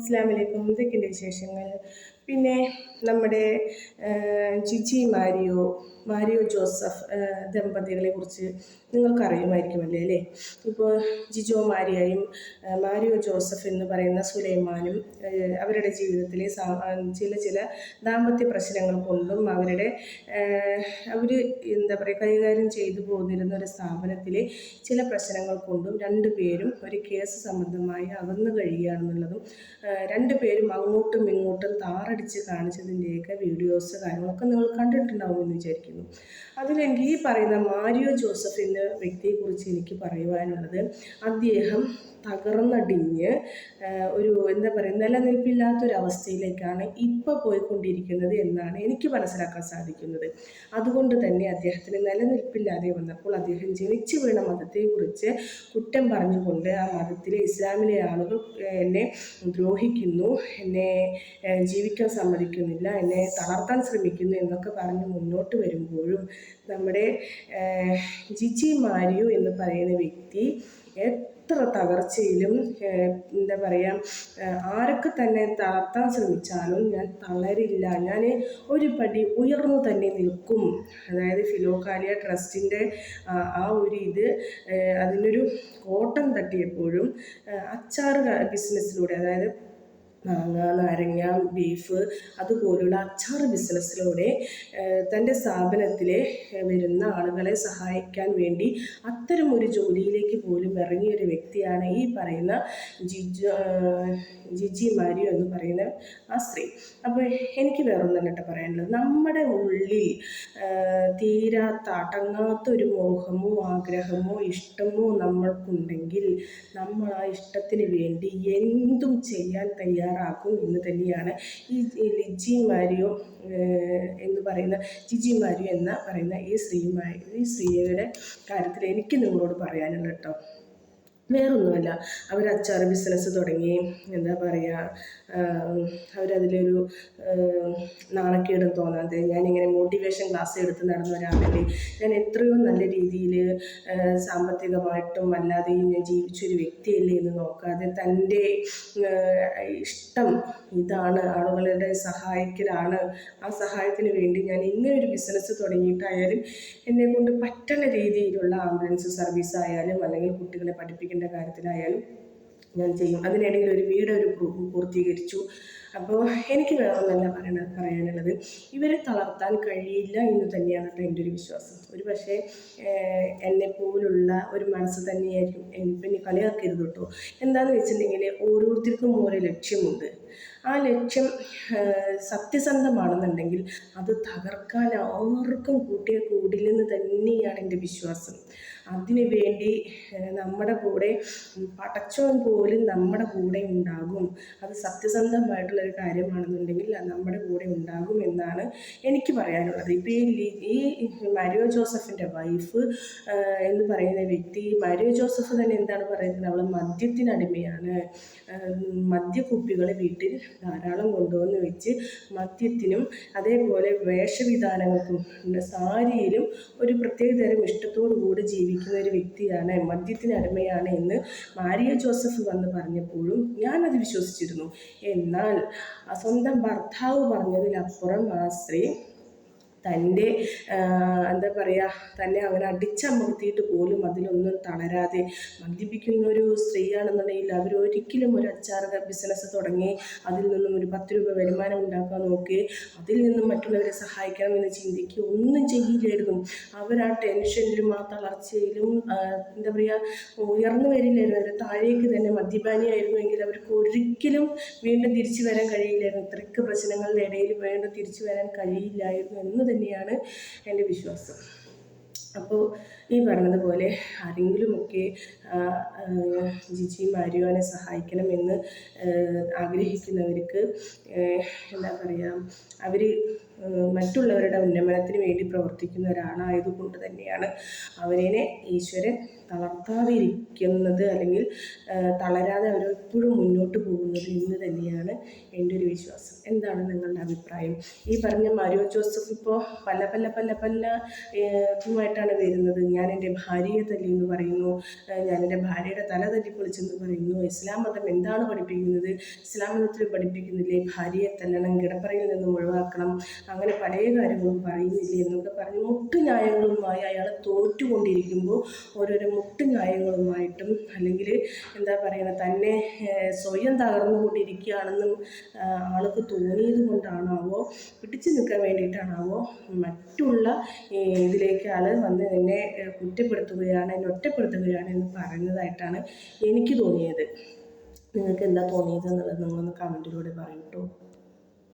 അസ്സാം വലൈക്കും എന്തൊക്കെയുണ്ട് വിശേഷങ്ങൾ? പിന്നെ നമ്മുടെ ചിച്ചി മാരിയോ മാരിയോ ജോസഫ് ദമ്പതികളെ കുറിച്ച് നിങ്ങൾക്കറിയുമായിരിക്കുമല്ലേ അല്ലേ ഇപ്പോൾ ജിജോ മാരിയയും മാരിയോ ജോസഫ് എന്ന് പറയുന്ന സുലൈമാനും അവരുടെ ജീവിതത്തിലെ ചില ചില ദാമ്പത്യ പ്രശ്നങ്ങൾ കൊണ്ടും അവരുടെ അവർ എന്താ പറയുക കൈകാര്യം ചെയ്തു പോന്നിരുന്ന ഒരു സ്ഥാപനത്തിലെ ചില പ്രശ്നങ്ങൾ കൊണ്ടും രണ്ടുപേരും ഒരു കേസ് സംബന്ധമായി അകന്നു കഴിയുകയാണെന്നുള്ളതും രണ്ടുപേരും അങ്ങോട്ടും ഇങ്ങോട്ടും താറടിച്ച് കാണിച്ചതിന്റെയൊക്കെ വീഡിയോസ് കാര്യങ്ങളൊക്കെ നിങ്ങൾ കണ്ടിട്ടുണ്ടാവുമെന്ന് വിചാരിക്കുന്നു. അതിലെനിക്ക് ഈ പറയുന്ന മാരിയോ ജോസഫ് എന്ന വ്യക്തിയെക്കുറിച്ച് എനിക്ക് പറയുവാനുള്ളത് അദ്ദേഹം തകർന്നടിഞ്ഞ് ഒരു എന്താ പറയുക നിലനിൽപ്പില്ലാത്തൊരവസ്ഥയിലേക്കാണ് ഇപ്പോൾ പോയിക്കൊണ്ടിരിക്കുന്നത് എന്നാണ് എനിക്ക് മനസ്സിലാക്കാൻ സാധിക്കുന്നത്. അതുകൊണ്ട് തന്നെ അദ്ദേഹത്തിന് നിലനിൽപ്പില്ലാതെ വന്നപ്പോൾ അദ്ദേഹം ജനിച്ചു വീണ മതത്തെക്കുറിച്ച് കുറ്റം പറഞ്ഞുകൊണ്ട് ആ മതത്തിലെ ഇസ്ലാമിലെ ആളുകൾ എന്നെ ദ്രോഹിക്കുന്നു എന്നെ ജീവിക്കാൻ സമ്മതിക്കുന്നില്ല എന്നെ തളർത്താൻ ശ്രമിക്കുന്നു എന്നൊക്കെ പറഞ്ഞ് മുന്നോട്ട് വരുമ്പോഴും നമ്മുടെ ജിജി മാരിയോ എന്ന് പറയുന്ന വ്യക്തി എത്ര തകർച്ചയിലും എന്താ പറയുക ആരൊക്കെ തന്നെ തളർത്താൻ ശ്രമിച്ചാലും ഞാൻ തളരില്ല ഞാൻ ഒരു പടി ഉയർന്നു തന്നെ നിൽക്കും. അതായത് ഫിലോകാലിയ ട്രസ്റ്റിന്റെ ആ ഒരു ഇത് അതിനൊരു കോട്ടം തട്ടിയപ്പോഴും അച്ചാർ ബിസിനസ്സിലൂടെ അതായത് മാങ്ങ നാരങ്ങ ബീഫ് അതുപോലുള്ള അച്ചാർ ബിസിനസ്സിലൂടെ തന്റെ സ്ഥാപനത്തിലെ വരുന്ന ആളുകളെ സഹായിക്കാൻ വേണ്ടി അത്തരം ഒരു ജോലിയിലേക്ക് പോലും ഇറങ്ങിയ ഒരു വ്യക്തിയാണ് ഈ പറയുന്ന ജിജു ജിജി മാരിയോ എന്ന് പറയുന്ന ആ സ്ത്രീ. അപ്പോൾ എനിക്ക് വേറൊന്നും കേട്ടോ പറയാനുള്ളത്. നമ്മുടെ ഉള്ളിൽ തീരാത്ത അടങ്ങാത്ത ഒരു മോഹമോ ആഗ്രഹമോ ഇഷ്ടമോ നമ്മൾക്കുണ്ടെങ്കിൽ നമ്മൾ ആ ഇഷ്ടത്തിന് വേണ്ടി എന്തും ചെയ്യാൻ തയ്യാറാക്കും എന്ന് തന്നെയാണ് ഈ ലിജി മാരിയോ എന്ന് പറയുന്ന ജിജി മാരിയോ എന്ന പറയുന്ന ഈ സ്ത്രീമാരി ഈ സ്ത്രീയുടെ കാര്യത്തിൽ എനിക്ക് നിങ്ങളോട് പറയാനുള്ളത് കേട്ടോ. വേറൊന്നുമല്ല. അവർ അച്ചാർ ബിസിനസ് തുടങ്ങി എന്താ പറയുക അവരതിലൊരു നാണക്കേടും തോന്നാതെ ഞാനിങ്ങനെ മോട്ടിവേഷൻ ക്ലാസ് എടുത്ത് നടന്ന ഒരാളല്ലേ. ഞാൻ എത്രയോ നല്ല രീതിയിൽ സാമ്പത്തികമായിട്ടും അല്ലാതെയും ഞാൻ ജീവിച്ചൊരു വ്യക്തിയല്ലേ എന്ന് നോക്കാതെ തന്റെ ഇഷ്ടം ഇതാണ് ആളുകളുടെ സഹായിക്കലാണ്. ആ സഹായത്തിന് വേണ്ടി ഞാൻ ഇങ്ങനെ ഒരു ബിസിനസ് തുടങ്ങിയിട്ടായാലും എന്നെ കൊണ്ട് പറ്റുന്ന രീതിയിലുള്ള ആംബുലൻസ് സർവീസ് ആയാലും അല്ലെങ്കിൽ കുട്ടികളെ പഠിപ്പിക്കേണ്ട കാര്യത്തിലായാലും ഞാൻ ചെയ്യും. അതിനിടയിൽ ഒരു വീട് ഒരു പൂർത്തീകരിച്ചു. അപ്പോൾ എനിക്ക് വേണമെന്നല്ല പറയണ പറയാനുള്ളത്. ഇവരെ തളർത്താൻ കഴിയില്ല എന്ന് തന്നെയാണ് കേട്ടോ എന്റെ ഒരു വിശ്വാസം. ഒരു പക്ഷേ എന്നെ പോലുള്ള ഒരു മനസ്സ് തന്നെയായിരിക്കും പിന്നെ കളിയാക്കരുത് കേട്ടോ. എന്താണെന്ന് വെച്ചിട്ടുണ്ടെങ്കിൽ ഓരോരുത്തർക്കും ഓരോ ലക്ഷ്യമുണ്ട്. ആ ലക്ഷ്യം സത്യസന്ധമാണെന്നുണ്ടെങ്കിൽ അത് തകർക്കാൻ ആർക്കും കൂട്ടിയ കൂടില്ലെന്ന് തന്നെയാണ് എന്റെ വിശ്വാസം. അതിനു വേണ്ടി നമ്മുടെ കൂടെ പടച്ചോൻ പോലും നമ്മുടെ കൂടെ ഉണ്ടാകും. അത് സത്യസന്ധമായിട്ടുള്ളൊരു കാര്യമാണെന്നുണ്ടെങ്കിൽ നമ്മുടെ കൂടെ ഉണ്ടാകും എന്നാണ് എനിക്ക് പറയാനുള്ളത്. ഇപ്പോൾ ഈ ഈ മരിയോ ജോസഫിന്റെ വൈഫ് എന്ന് പറയുന്ന വ്യക്തി മരിയോ ജോസഫ് തന്നെ എന്താണ് പറയുന്നത്? അവൾ മദ്യത്തിനടിമയാണ്. മദ്യക്കുപ്പികളെ വീട്ടിൽ ധാരാളം കൊണ്ടുവന്ന് വെച്ച് മദ്യത്തിനും അതേപോലെ വേഷവിധാനങ്ങൾക്കും സാരിയിലും ഒരു പ്രത്യേക തരം ഇഷ്ടത്തോടു കൂടി ജീവിക്കുന്ന ഒരു വ്യക്തിയാണ് മദ്യത്തിന് അടിമയാണ് എന്ന് മാരിയ ജോസഫ് വന്ന് പറഞ്ഞപ്പോഴും ഞാൻ അത് വിശ്വസിച്ചിരുന്നു. എന്നാൽ സ്വന്തം ഭർത്താവ് പറഞ്ഞതിലപ്പുറം ആ സ്ത്രീ തന്റെ എന്താ പറയുക തന്നെ അങ്ങനെ അടിച്ചമർത്തിയിട്ട് പോലും അതിലൊന്നും തളരാതെ മദ്യപിക്കുന്ന ഒരു സ്ത്രീയാണെന്നുണ്ടെങ്കിൽ അവരൊരിക്കലും ഒരു അച്ചാർ ബിസിനസ് തുടങ്ങി അതിൽ നിന്നും ഒരു പത്ത് രൂപ വരുമാനം ഉണ്ടാക്കാൻ നോക്കി അതിൽ നിന്നും മറ്റുള്ളവരെ സഹായിക്കണം എന്ന് ചിന്തിക്കുക ഒന്നും ചെയ്യില്ലായിരുന്നു. അവർ ആ ടെൻഷനിലും ആ തളർച്ചയിലും എന്താ പറയുക ഉയർന്നു വരില്ലായിരുന്നു. അവർ താഴേക്ക് തന്നെ മദ്യപാനിയായിരുന്നുവെങ്കിൽ അവർക്ക് ഒരിക്കലും വീണ്ടും തിരിച്ചു വരാൻ കഴിയില്ലായിരുന്നു. ഇത്രയ്ക്ക് പ്രശ്നങ്ങളുടെ ഇടയിൽ വീണ്ടും തിരിച്ചു വരാൻ കഴിയില്ലായിരുന്നു എന്ന് തന്നെയാണ് എന്റെ വിശ്വാസം. അപ്പോൾ ഈ പറഞ്ഞതുപോലെ ആരെങ്കിലുമൊക്കെ ജിജി മാരിയോനെ സഹായിക്കണമെന്ന് ആഗ്രഹിക്കുന്നവർക്ക് എന്താ പറയുക അവർ മറ്റുള്ളവരുടെ ഉന്നമനത്തിന് വേണ്ടി പ്രവർത്തിക്കുന്ന ഒരാളായതുകൊണ്ട് തന്നെയാണ് അവരെ ഈശ്വരൻ തളർത്താതിരിക്കുന്നത് അല്ലെങ്കിൽ തളരാതെ അവരെപ്പോഴും മുന്നോട്ട് പോകുന്നത് എന്ന് തന്നെയാണ് എന്റെ ഒരു വിശ്വാസം. എന്താണ് നിങ്ങളുടെ അഭിപ്രായം? ഈ പറഞ്ഞ മാരിയോ ജോസഫ് ഇപ്പോൾ പല പല പല പല ഏഹ്, ഇതുമായിട്ടാണ് വരുന്നത്. ഞാൻ എന്റെ ഭാര്യയെ തല്ലി എന്ന് പറയുന്നു. ഞാൻ എന്റെ ഭാര്യയുടെ തല തല്ലിപ്പൊളിച്ചെന്ന് പറയുന്നു. ഇസ്ലാം മതം എന്താണ് പഠിപ്പിക്കുന്നത്? ഇസ്ലാം മതത്തിൽ പഠിപ്പിക്കുന്നില്ലേ? ഭാര്യയെ തല്ലണം കിടപ്പറയിൽ നിന്നും ഒഴിവാക്കണം അങ്ങനെ പല കാര്യങ്ങളും പറയുന്നില്ലേ എന്നൊക്കെ പറഞ്ഞ് മുട്ടു ന്യായങ്ങളുമായി അയാൾ തോറ്റുകൊണ്ടിരിക്കുമ്പോൾ ഓരോരോ മുട്ടു ന്യായങ്ങളുമായിട്ടും അല്ലെങ്കിൽ എന്താ പറയുക തന്നെ സ്വയം തകർന്നുകൊണ്ടിരിക്കുകയാണെന്നും ആൾക്ക് തോന്നിയത് കൊണ്ടാണാവോ പിടിച്ചു നിൽക്കാൻ വേണ്ടിയിട്ടാണാവോ മറ്റുള്ള ഇതിലേക്ക് ആൾ വന്ന് എന്നെ കുറ്റപ്പെടുത്തുകയാണ് എന്നെ ഒറ്റപ്പെടുത്തുകയാണ് എന്ന് പറയുന്നതായിട്ടാണ് എനിക്ക് തോന്നിയത്. നിങ്ങൾക്ക് എന്താ തോന്നിയത് എന്നുള്ളത് നിങ്ങളൊന്ന് കമന്റിലൂടെ പറയൂ